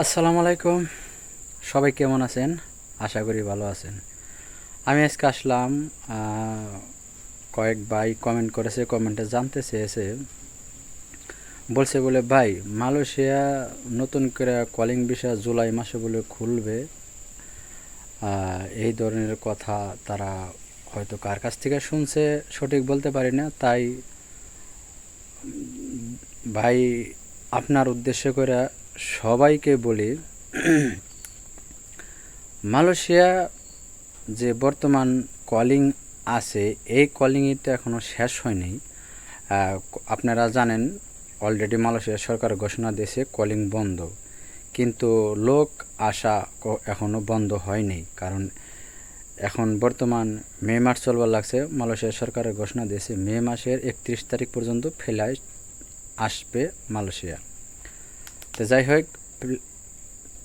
আসসালামু আলাইকুম। সবাই কেমন আছেন? আশা করি ভালো আছেন। আমি আজকে আসলাম কয়েক ভাই কমেন্ট করেছে কমেন্টে জানতে চেয়েছে বলছে বলে, ভাই, মালয়েশিয়া নতুন করে কলিং বিষয় জুলাই মাসে বলে খুলবে। এই ধরনের কথা তারা হয়তো কার কাছ থেকে শুনছে সঠিক বলতে পারি না। তাই ভাই, আপনার উদ্দেশ্য করে সবাইকে বলি, মালয়েশিয়া যে বর্তমান কলিং আছে, এই কলিংটা এখনও শেষ হয়নি। আপনারা জানেন অলরেডি মালয়েশিয়া সরকার ঘোষণা দিয়েছে কলিং বন্ধ। কিন্তু লোক আসা ক- এখনও বন্ধ হয়নি। কারণ এখন বর্তমান মে মাস চলবার লাগছে, মালয়েশিয়া সরকারের ঘোষণা দিয়েছে মে মাসের একত্রিশ তারিখ পর্যন্ত ফ্লাইট আসবে মালয়েশিয়া। তো যাই হোক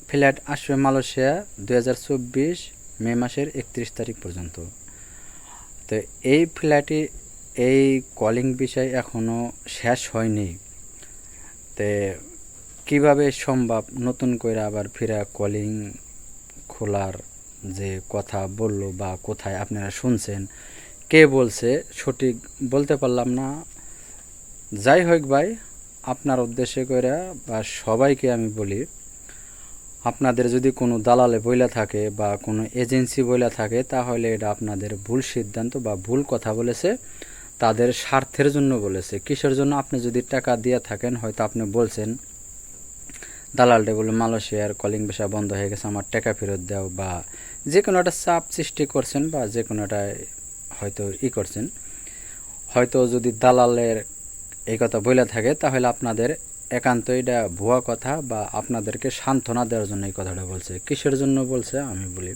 ফ্ল্যাট আসবে মালয়েশিয়া দুই হাজার চব্বিশ মে মাসের একত্রিশ তারিখ পর্যন্ত। তো এই ফ্লাইটে এই কলিং বিষয় এখনও শেষ হয়নি। তে কীভাবে সম্ভব নতুন করে আবার ফিরা কলিং খোলার যে কথা বলল বা কোথায় আপনারা শুনছেন, কে বলছে সঠিক বলতে পারলাম না। যাই হোক ভাই আপনার উদ্দেশ্যে করে বা সবাইকে আমি বলি, আপনাদের যদি কোনো দালালে বইলা থাকে বা কোনো এজেন্সি বইলা থাকে, তাহলে এটা আপনাদের ভুল সিদ্ধান্ত বা ভুল কথা বলেছে, তাদের স্বার্থের জন্য বলেছে। কিসের জন্য? আপনি যদি টাকা দিয়ে থাকেন, হয়তো আপনি বলছেন দালালটা বলে মালয়েশিয়ার কলিং ভিসা বন্ধ হয়ে গেছে, আমার টাকা ফেরত দাও বা যে কোনো একটা চাপ সৃষ্টি করছেন বা যে কোনো একটা হয়তো ই করছেন। হয়তো যদি দালালের এই কথা বলে থাকে, তাহলে আপনাদের একান্ত এটা ভুয়া কথা বা আপনাদেরকে সান্ত্বনা দেওয়ার জন্য এই কথাটা বলছে। কিসের জন্য বলছে? আমি বলি,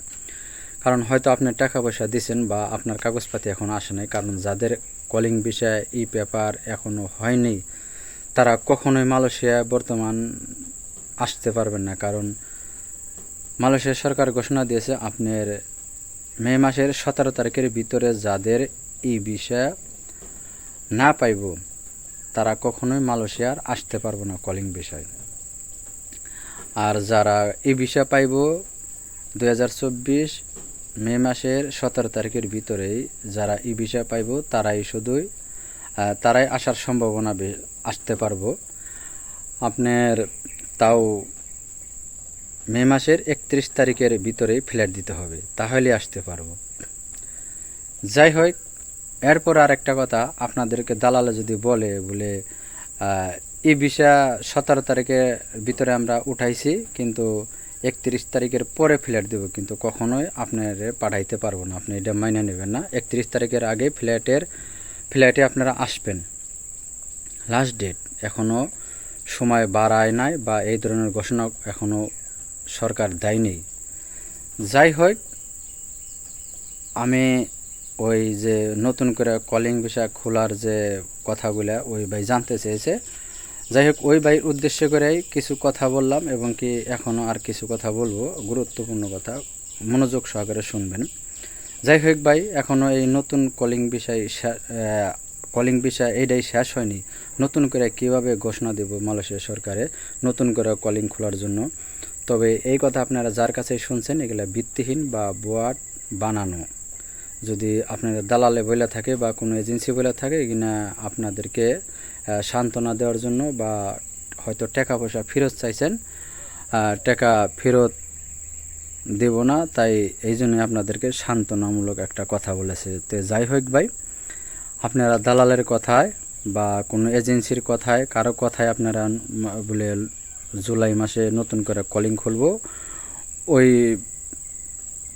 কারণ হয়তো আপনি টাকা পয়সা দিছেন বা আপনার কাগজপাতি এখন আসে নাই, কারণ যাদের কলিং বিষয়ে, ই পেপার এখনও হয়নি, তারা কখনোই মালয়েশিয়া বর্তমান আসতে পারবেন না। কারণ মালয়েশিয়া সরকার ঘোষণা দিয়েছে, আপনার মে মাসের সতেরো তারিখের ভিতরে যাদের ই বিষয় না পাইব তারা কখনোই মালয়েশিয়ার আসতে পারব না কলিং বিষয়। আর যারা এই বিষয় পাইব দু হাজার চব্বিশ মে মাসের সতেরো তারিখের ভিতরেই যারা ই বিষয় পাইব, তারাই শুধুই তারাই আসার সম্ভাবনা আসতে পারব। আপনার তাও মে মাসের একত্রিশ তারিখের ভিতরেই ফ্ল্যাট দিতে হবে তাহলে আসতে পারব। যাই হোক এরপর আর একটা কথা, আপনাদেরকে দালালে যদি বলে বলে এই বিষয় সতেরো তারিখের ভিতরে আমরা উঠাইছি, কিন্তু একত্রিশ তারিখের পরে ফ্ল্যাট দেবো, কিন্তু কখনোই আপনার পাঠাইতে পারব না। আপনি এটা মাইনে নেবেন না। একত্রিশ তারিখের আগে ফ্ল্যাটের, ফ্ল্যাটে আপনারা আসবেন। লাস্ট ডেট এখনও সময় বাড়ায় নাই বা এই ধরনের ঘোষণা এখনও সরকার দেয়নি। যাই হোক, আমি ওই যে নতুন করে কলিং বিষয় খোলার যে কথাগুলা, ওই ভাই জানতে চেয়েছে। যাই হোক, ওই ভাই উদ্দেশ্য করেই কিছু কথা বললাম এবং কি এখনও আর কিছু কথা বলব। গুরুত্বপূর্ণ কথা, মনোযোগ সহকারে শুনবেন। যাই হোক ভাই এখনও এই নতুন কলিং বিষয় কলিং বিষয় এইটাই শেষ হয়নি। নতুন করে কীভাবে ঘোষণা দেব মালয়েশিয়া সরকারে? নতুন করে কলিং খোলার জন্য। তবে এই কথা আপনারা যার কাছে শুনছেন, এগুলা ভিত্তিহীন বা বোয়াট বানানো। যদি আপনার দালালে বলে থাকে বা কোনো এজেন্সি বলে থাকে কিনা আপনাদেরকে সান্ত্বনা দেওয়ার জন্য বা হয়তো টাকা পয়সা ফেরত চাইছেন টাকা ফেরত দেব না, তাই এই জন্য আপনাদেরকে সান্ত্বনামূলক একটা কথা বলেছে। তো যাই হোক ভাই, আপনারা দালালের কথায় বা কোনো এজেন্সির কথায়, কারও কথায় আপনারা বলে জুলাই মাসে নতুন করে কলিং খুলবো। ওই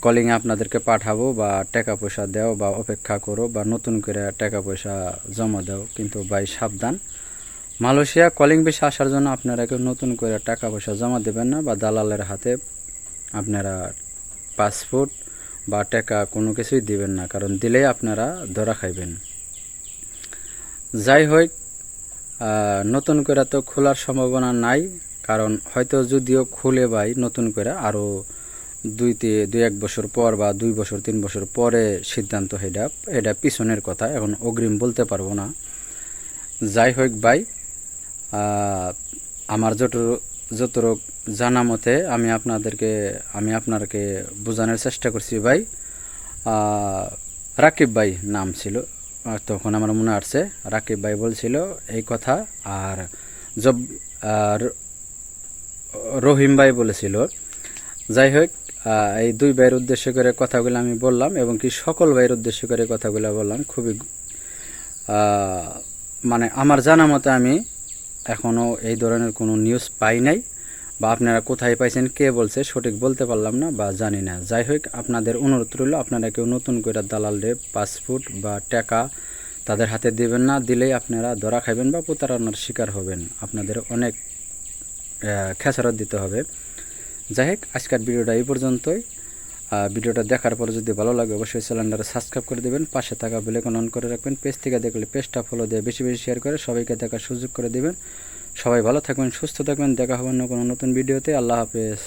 কলিংয়ে আপনাদেরকে পাঠাবো বা টাকা পয়সা দেও বা অপেক্ষা করো বা নতুন করে টাকা পয়সা জমা দাও, কিন্তু ভাই সাবধান। মালয়েশিয়া কলিং বেশি আসার জন্য আপনারা কেউ নতুন করে টাকা পয়সা জমা দেবেন না বা দালালের হাতে আপনারা পাসপোর্ট বা টাকা কোনো কিছুই দিবেন না, কারণ দিলেই আপনারা ধরা খাইবেন। যাই হোক নতুন করে তো খোলার সম্ভাবনা নাই, কারণ হয়তো যদিও খুলে ভাই নতুন করে আরও দুই তি- দুই এক বছর পর বা দুই বছর, তিন বছর পরে সিদ্ধান্ত এটা। এটা পিছনের কথা, এখন অগ্রিম বলতে পারব না। যাই হোক ভাই আমার যত যতটুক জানা মতে আমি আপনাদেরকে, আমি আপনাকে বোঝানোর চেষ্টা করছি ভাই। রাকিব ভাই নাম ছিল তখন আমার মনে আসছে রাকিব ভাই বলছিল এই কথা, আর জব, আর রহিম ভাই বলেছিল। যাই হোক এই দুই ভাইয়ের উদ্দেশ্য করে কথাগুলো আমি বললাম এবং কি সকল ভাইয়ের উদ্দেশ্য করে কথাগুলো বললাম, খুবই মানে আমার জানা মতে আমি এখনও এই ধরনের কোনো নিউজ পাই নাই বা আপনারা কোথায় পাইছেন, কে বলছে সঠিক বলতে পারলাম না বা জানি না। যাই হোক, আপনাদের অনুরোধ রইল, আপনারা কেউ নতুন করে দালালরে পাসপোর্ট বা টাকা তাদের হাতে দেবেন না, দিলেই আপনারা ধরা খাইবেন বা প্রতারণার শিকার হবেন। আপনাদের অনেক খেসারত দিতে হবে। যাই হোক, আজকের ভিডিওটা এই পর্যন্তই। ভিডিওটা দেখার পর যদি ভালো লাগে, অবশ্যই চ্যানেলটা সাবস্ক্রাইব করে দেবেন, পাশে থাকা বেলেকন অন করে রাখবেন, পেজ থেকে দেখলে পেজটা ফলো দিয়ে বেশি বেশি শেয়ার করে সবাইকে দেখার সুযোগ করে দেবেন। সবাই ভালো থাকবেন, সুস্থ থাকবেন, দেখা হবে কোনো নতুন ভিডিওতে। আল্লাহ হাফেজ।